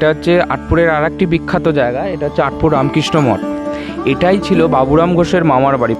একটা হচ্ছে আটপুরের আর বিখ্যাত জায়গা, এটা হচ্ছে আটপুর রামকৃষ্ণ মঠ। এটাই ছিল বাবুরাম ঘোষের মামার বাড়ি।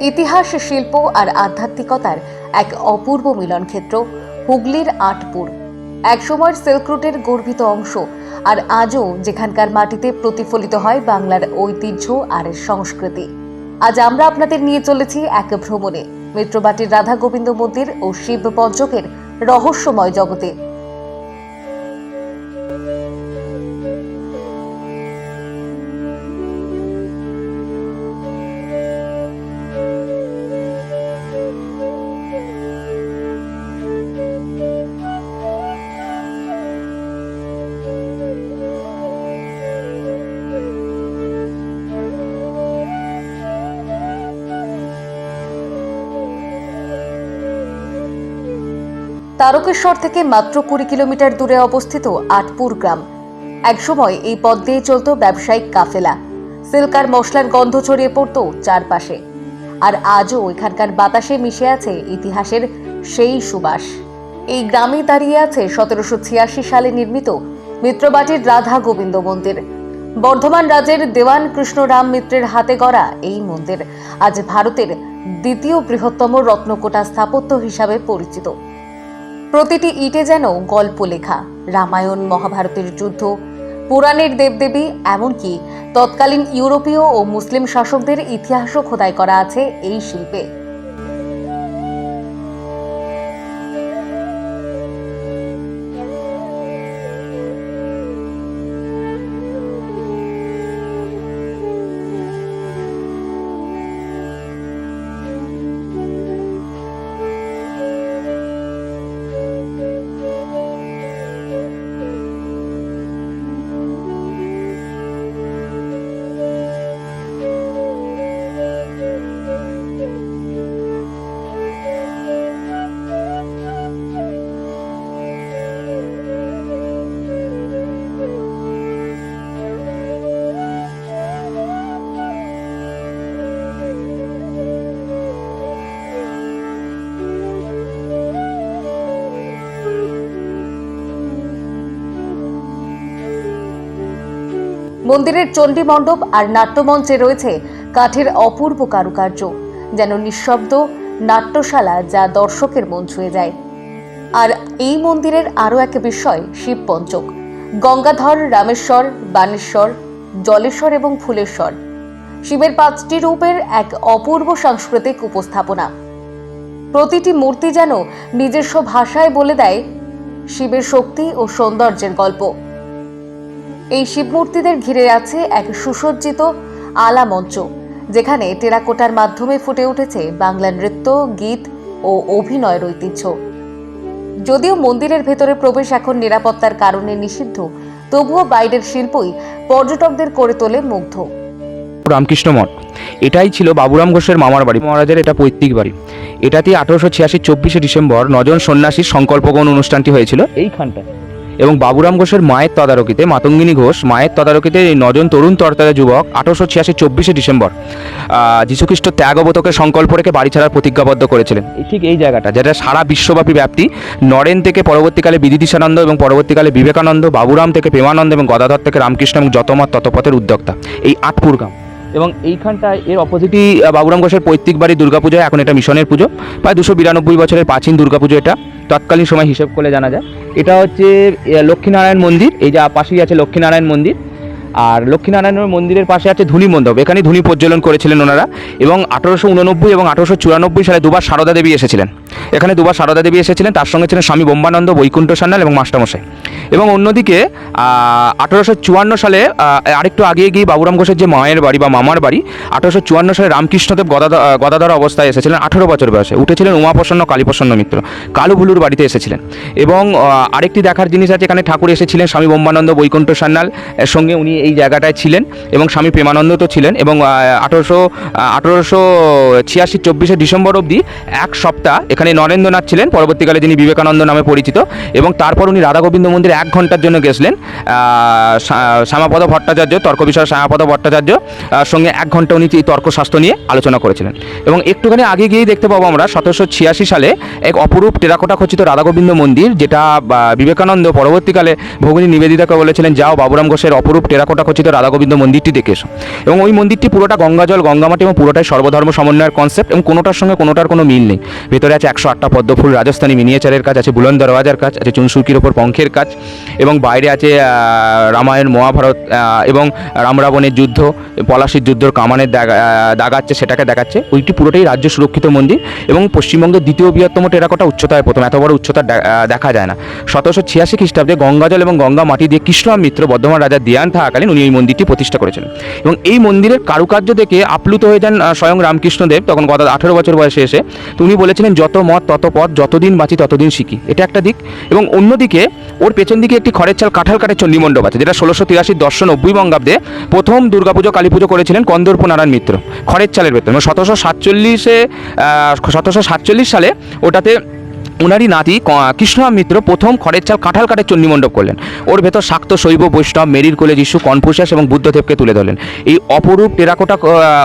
ইতিহাস, শিল্প আর আধ্যাত্মিকতার এক অপূর্ব মিলনক্ষেত্র হুগলির আটপুর। একসময়ের সিল্ক রুটের গর্বিত অংশ আর আজও যেখানকার মাটিতে প্রতিফলিত হয় বাংলার ঐতিহ্য আর সংস্কৃতি। আজ আমরা আপনাদের নিয়ে চলেছি এক ভ্রমণে। মিত্রবাটির রাধা গোবিন্দ মন্দির ও শিব পঞ্চকের রহস্যময় জগতে তারকেশ্বর থেকে মাত্র কুড়ি কিলোমিটার দূরে অবস্থিত আটপুর গ্রাম। একসময় এই পথ দিয়ে চলত ব্যবসায়িক কাফেলা। সিল্কার মশলার গন্ধ ছড়িয়ে পড়তো চারপাশে। আর আজও এখানকার বাতাসে মিশে আছে ইতিহাসের সেই সুবাস। এই গ্রামে দাঁড়িয়ে আছে সতেরোশো ছিয়াশি সালে নির্মিত মিত্রবাটির রাধা গোবিন্দ মন্দির। বর্ধমান রাজ্যের দেওয়ান কৃষ্ণরাম মিত্রের হাতে গড়া এই মন্দির আজ ভারতের দ্বিতীয় বৃহত্তম রত্নকোটা স্থাপত্য হিসাবে পরিচিত। প্রতিটি ইটে যেন গল্প লেখা। রামায়ণ, মহাভারতের যুদ্ধ, পুরাণের দেবদেবী, এমনকি তৎকালীন ইউরোপীয় ও মুসলিম শাসকদের ইতিহাসও খোদাই করা আছে এই শিল্পে। মন্দিরের চণ্ডী মণ্ডপ আর নাট্যমঞ্চে রয়েছে কাঠের অপূর্ব কারুকার্য, যেন নিঃশব্দ নাট্যশালা যা দর্শকের মন ছুঁয়ে যায়। আর এই মন্দিরের আরও এক বিষয় শিব পঞ্চক গঙ্গাধর, রামেশ্বর, বানেশ্বর, জলেশ্বর এবং ফুলেশ্বর। শিবের পাঁচটি রূপের এক অপূর্ব সাংস্কৃতিক উপস্থাপনা। প্রতিটি মূর্তি যেন নিজস্ব ভাষায় বলে দেয় শিবের শক্তি ও সৌন্দর্যের গল্প। এই শিব মূর্তিদের ঘিরে আছে এক সুসজ্জিত আলা মঞ্চ যেখানে টেরাকোটার মাধ্যমে ফুটে উঠেছে বাংলা নৃত্য গীত ও অভিনয়ের ঐতিহ্য। যদিও মন্দিরের ভেতরে প্রবেশ এখন নিরাপত্তার কারণে নিষিদ্ধ তবুও বাইরের শিল্পই পর্যটকদের করে তোলে মুগ্ধ। রামকৃষ্ণ মঠ এটাই ছিল বাবুরাম ঘোষের মামার বাড়ি। মহারাজের এটা পৈতৃক বাড়ি। এটাতে আঠারোশো ছিয়াশি চব্বিশে ডিসেম্বর নজন সন্ন্যাসীর সংকল্পগণ অনুষ্ঠানটি হয়েছিল। এইখানটায়। এবং বাবুরাম ঘোষের মায়ের তদারকিতে মাতঙ্গিনী ঘোষ, মায়ের তদারকিতে এই নজন তরুণ তরতাজা যুবক আঠারোশো ছিয়াশি চব্বিশে ডিসেম্বর যীশুখ্রিস্ট ত্যাগ অবতকের সংকল্প রেখে বাড়ি ছাড়ার প্রতিজ্ঞাবদ্ধ করেছিলেন। ঠিক এই জায়গাটা, যেটা সারা বিশ্বব্যাপী ব্যাপ্তি, নরেন থেকে পরবর্তীকালে বিদিতিশানন্দ এবং পরবর্তীকালে বিবেকানন্দ, বাবুরাম থেকে প্রেমানন্দ এবং গদাধর থেকে রামকৃষ্ণ এবং যতমত ততপথের উদ্যোক্তা, এই আটপুর গ্রাম এবং এইখানটায় এর অপোজিটই বাবুরাম ঘোষের পৈতৃক বাড়ি দুর্গাপুজো এখন এটা মিশনের পুজো, প্রায় দুশো বিরানব্বই বছরের প্রাচীন দুর্গাপুজো এটা। তৎকালীন সময় হিসেব করলে জানা যায়। এটা হচ্ছে লক্ষ্মীনারায়ণ মন্দির, এই যে পাশেই আছে লক্ষ্মীনারায়ণ মন্দির। আর লক্ষ্মীনারায়ণ মন্দিরের পাশে আছে ধুনি মণ্ডপ, এখানেই ধুলি প্রজ্বলন করেছিলেন ওনারা। এবং আঠারোশো উননব্বই এবং আঠারোশো চুরানব্বই সালে দুবার সারদা দেবী এসেছিলেন। এখানে দুবার সারদা দেবী এসেছিলেন, তার সঙ্গে ছিলেন স্বামী বোম্বানন্দ, বৈকুণ্ঠ সান্যাল এবং মাস্টারমশাই। এবং অন্যদিকে আঠারোশো চুয়ান্ন সালে আরেকটু আগে গিয়ে বাবুরাম ঘোষের যে মায়ের বাড়ি বা মামার বাড়ি, আঠারোশো চুয়ান্ন সালে রামকৃষ্ণদেব গদাধর গদাধর অবস্থায় এসেছিলেন, আঠেরো বছর বয়সে। উঠেছিলেন উমাপ্রসন্ন, কালীপ্রসন্ন মিত্র। কালু ভুলুর বাড়িতে এসেছিলেন। এবং আরেকটি দেখার জিনিস আছে, এখানে ঠাকুর এসেছিলেন, স্বামী বোম্বানন্দ, বৈকুণ্ঠ সান্যাল, এর সঙ্গে উনি এই জায়গাটায় ছিলেন, এবং স্বামী প্রেমানন্দ তো ছিলেন, এবং আঠারোশো আঠারোশো ছিয়াশি, চব্বিশে ডিসেম্বর অবধি এক সপ্তাহ এখানে নরেন্দ্রনাথ ছিলেন, পরবর্তীকালে যিনি বিবেকানন্দ নামে পরিচিত, এবং তারপর উনি রাধা গোবিন্দ মন্দিরে এক ঘণ্টার জন্য গেছিলেন শ্যামাপদ ভট্টাচার্য তর্ক বিষয়ে শ্যামাপদ ভট্টাচার্য সঙ্গে এক ঘণ্টা উনি তর্কশাস্ত্র নিয়ে আলোচনা করেছিলেন। এবং একটুখানি আগে গিয়েই দেখতে পাবো আমরা, সতেরোশো ছিয়াশি সালে এক অপরূপ টেরাকোটা খচিত রাধা গোবিন্দ মন্দির, যেটা বিবেকানন্দ পরবর্তীকালে ভগিনী নিবেদিতাকে বলেছিলেন, যাও বাবুরাম ঘোষের অপরূপ টেরাকোটা খচিত রাধা গোবিন্দ মন্দিরটি দেখে এসো। এবং ওই মন্দিরটি পুরোটা গঙ্গাজল, গঙ্গামাটি এবং পুরোটাই সর্বধর্ম সমন্বয়ের কনসেপ্ট এবং কোনোটার সঙ্গে কোনোটার কোনো মিল নেই। ভেতরে আছে একশো আটটা পদ্মফুল রাজস্থানী মিনিয়েচারের কাজ আছে বুলন দরওয়াজার কাজ আছে, চুনসুরকির ওপর পঙ্খের কাজ এবং বাইরে আছে রামায়ণ, মহাভারত এবং রাম রাবণের যুদ্ধ, পলাশির যুদ্ধর কামানের দাগ- দাগাচ্ছে সেটাকে দেখাচ্ছে। ওইটি পুরোটাই রাজ্য সুরক্ষিত মন্দির এবং পশ্চিমবঙ্গের দ্বিতীয় বৃহত্তম টেরাকোটা উচ্চতায় প্রথম, এত বড় উচ্চতা দেখা যায় না। সতেরোশো ছিয়াশি খ্রিস্টাব্দে গঙ্গাজল এবং গঙ্গা মাটি দিয়ে কৃষ্ণরাম মিত্র, বর্ধমান রাজা দিয়ান থাকাকালীন উনি এই মন্দিরটি প্রতিষ্ঠা করেছেন এবং এই মন্দিরের কারুকার্য দেখে আপ্লুত হয়ে যান স্বয়ং রামকৃষ্ণদেব, তখন গত আঠেরো বছর বয়সে এসে। তো উনি বলেছিলেন, যত মত তত পথ যতদিন বাঁচি ততদিন শিখি। এটা একটা দিক। এবং অন্যদিকে ওর পেছন দিকে একটি খড়ের চাল কাঁঠাল কাঠের চণ্ডীমণ্ডপ আছে, যেটা ষোলোশো তিরাশির দশশো নব্বই বঙ্গাব্দে প্রথম দুর্গাপুজো কালী পুজো করেছিলেন কন্দর্প নারায়ণ মিত্র খড়ের চালের ভেতর। সতেরোশো সাতচল্লিশে সতেরোশো সাতচল্লিশ সালে ওটাতে উনারই নাতি ক- কৃষ্ণরাম মিত্র প্রথম খড়ের চাল কাঁঠাল কাঠের চণ্ডীমণ্ডপ করলেন। ওর ভেতর শাক্ত শৈব বৈষ্ণব, মেরির কোলে যিশু কনফুসিয়াস এবং বুদ্ধদেবকে তুলে ধরলেন। এই অপরূপ টেরাকোটা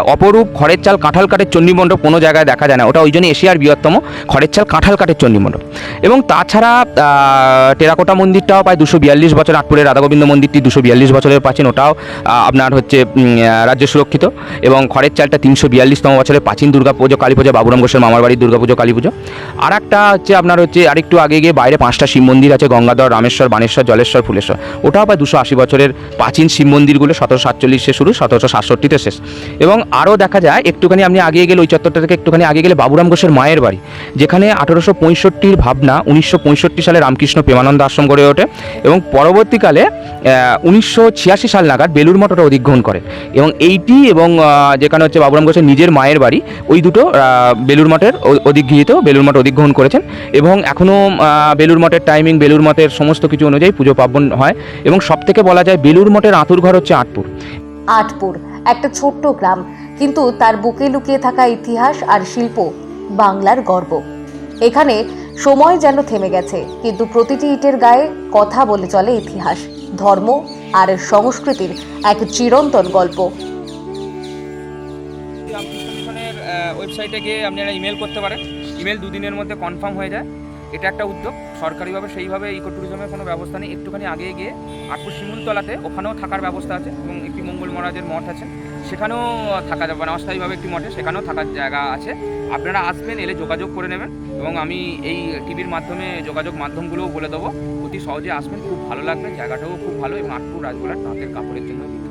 অপরূপ খড়ের চাল কাঁঠাল কাঠের চণ্ডীমণ্ডপ কোনো জায়গায় দেখা যায় না। ওটা ওই জন্য এশিয়ার বৃহত্তম খড়ের চাল কাঁঠাল কাঠের চণ্ডীমণ্ডপ এবং তাছাড়া টেরাকোটা মন্দিরটাও প্রায় দুশো বিয়াল্লিশ বছর আটপুরের রাধাগোবিন্দ মন্দিরটি দুশো বিয়াল্লিশ বছরের প্রাচীন। ওটাও আপনার হচ্ছে রাজ্য সুরক্ষিত। এবং খড়ের চালটা তিনশো বিয়াল্লিশতম বছরের প্রাচীন দুর্গাপুজো কালী পুজো বাবুরাম ঘোষের মামার বাড়ির দুর্গাপুজো কালী পুজো আর একটা হচ্ছে আপনার হচ্ছে আরেকটু আগে গিয়ে বাইরে পাঁচটা শিব মন্দির আছে, গঙ্গাধর, রামেশ্বর, বানেশ্বর, জলেশ্বর, ফুলেশ্বর। ওটাও প্রায় দুশো আশি বছরের প্রাচীন শিব মন্দিরগুলো সতেরোশো সাতচল্লিশে শুরু, সতেরোশো সাতষট্টিতে শেষ। এবং আরও দেখা যায়, একটুখানি আপনি আগে গেলে ওই চত্বরটা থেকে একটুখানি আগে গেলে বাবুরাম ঘোষের মায়ের বাড়ি, যেখানে আঠেরোশো পঁয়ষট্টির ভাবনা উনিশশো পঁয়ষট্টি সালে রামকৃষ্ণ প্রেমানন্দ আশ্রম গড়ে ওঠে। এবং পরবর্তীকালে উনিশশো ছিয়াশি সাল নাগাদ বেলুর মঠটা অধিগ্রহণ করে। এবং এইটি এবং যেখানে হচ্ছে বাবুরাম ঘোষের নিজের মায়ের বাড়ি, ওই দুটো বেলুর মঠের অধিগৃহীত বেলুর মঠ অধিগ্রহণ করেছেন। এবং এখনও বেলুর মঠের টাইমিং বেলুর মঠের সমস্ত কিছু অনুযায়ী পুজো পার্বণ হয়। এবং সব থেকে বলা যায় বেলুর মঠের আঁতুর ঘর হচ্ছে আটপুর। আটপুর, একটা ছোট্ট গ্রাম। কিন্তু তার বুকে লুকিয়ে থাকা ইতিহাস আর শিল্প বাংলার গর্ব। এখানে সময় যেন থেমে গেছে, কিন্তু প্রতিটি ইটের গায়ে কথা বলে চলে ইতিহাস। ধর্ম আর সংস্কৃতির এক চিরন্তন গল্প। ওয়েবসাইটে গিয়ে আপনারা ইমেল করতে পারেন। ইমেল দুদিনের মধ্যে কনফার্ম হয়ে যায়। এটা একটা উদ্যোগ। সরকারিভাবে সেইভাবে ইকো ট্যুরিজমের কোনো ব্যবস্থা নেই। একটুখানি আগে গিয়ে আটপুর শিমুলতলাতে ওখানেও থাকার ব্যবস্থা আছে এবং একটি মঙ্গল মহারাজের মঠ আছে। সেখানেও থাকা যাবে মানে অস্থায়ীভাবে একটি মঠে। সেখানেও থাকার জায়গা আছে। আপনারা আসবেন, এলে যোগাযোগ করে নেবেন এবং আমি এই টিভির মাধ্যমে যোগাযোগ মাধ্যমগুলোও বলে দেবো। অতি সহজে আসবেন খুব ভালো লাগবে জায়গাটাও খুব ভালো এবং আটপুর রাজগোলার তাঁতের কাপড়ের জন্য বিখ্যাত।